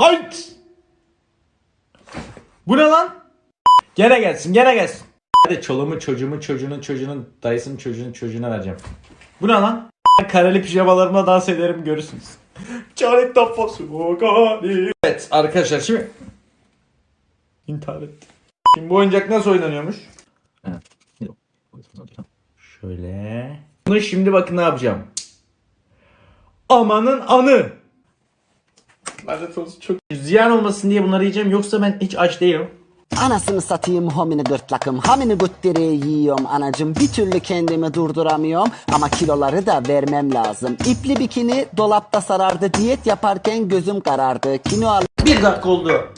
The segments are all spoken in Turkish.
Hayt! Bu ne lan? Gene gelsin, gene gelsin. Hadi çoluğumu, çocuğumu, çocuğunun, çocuğunun, dayısının çocuğunun, çocuğuna vereceğim. Bu ne lan? Kareli pijamalarımla dans ederim görürsünüz. Çarek tapası Evet arkadaşlar şimdi... İntihar etti. Şimdi bu oyuncak nasıl oynanıyormuş? Şöyle. Bunu şimdi bakın ne yapacağım. Amanın anı. Lanet olsun çok. Ziyan olmasın diye bunları yiyeceğim yoksa ben hiç aç değilim. Anasını satayım homini gırtlakım Hamini guttireyi yiyorum anacım Bir türlü kendimi durduramıyorum Ama kiloları da vermem lazım İpli bikini dolapta sarardı Diyet yaparken gözüm karardı Kino al Bir dakika oldu.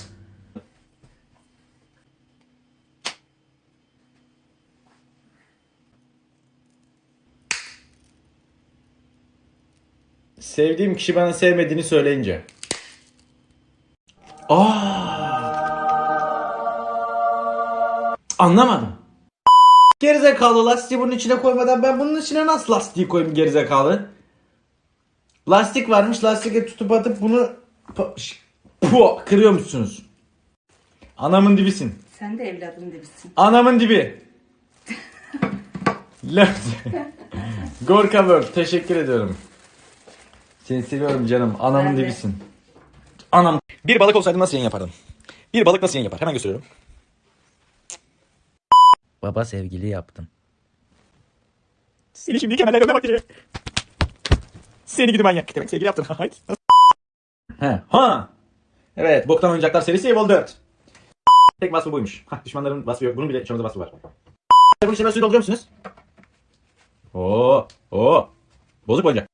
Sevdiğim kişi bana sevmediğini söyleyince. Aa! Anlamadım. Gerizekalı lastiği bunun içine koymadan ben bunun içine nasıl lastiği koyayım gerizekalı? Lastik varmış lastiğe tutup atıp bunu Puh, kırıyor musunuz? Anamın dibisin. Sen de evladın gibisin. Anamın dibi. Gorka World teşekkür ediyorum. Seni seviyorum canım. Anamın dibisin. Anam. Bir balık olsaydım nasıl yayın yapardım? Bir balık nasıl yayın yapar? Hemen gösteriyorum. Baba sevgili yaptım. Seni şimdi kemerlerine bakacağım. Seni gidi manyak. Demek sevgili. Haydi. He. Ha. Evet. Boktan oyuncaklar serisi Evil 4. Tek vasfı buymuş. Hah, düşmanların vasfı yok. Bunun bile içimizde vasfı var. Bunun içine suyu dolduruyor musunuz? Oo. Oo. Bozuk oyuncak.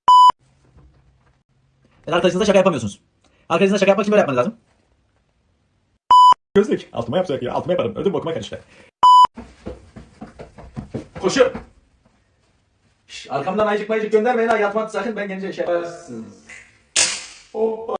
Ben arkadaşınızla şaka yapamıyorsunuz. Arkadaşınızla şaka yapmak için böyle yapmanız lazım. Gözlük. Altıma yapacak ya. Altıma yaparım. Ödüm bokuma karıştı. Koşu. Şş, arkamdan ayıcık mayıcık göndermeyin ha. Yatmak sakın ben gelince şey yaparsınız. Hoppa.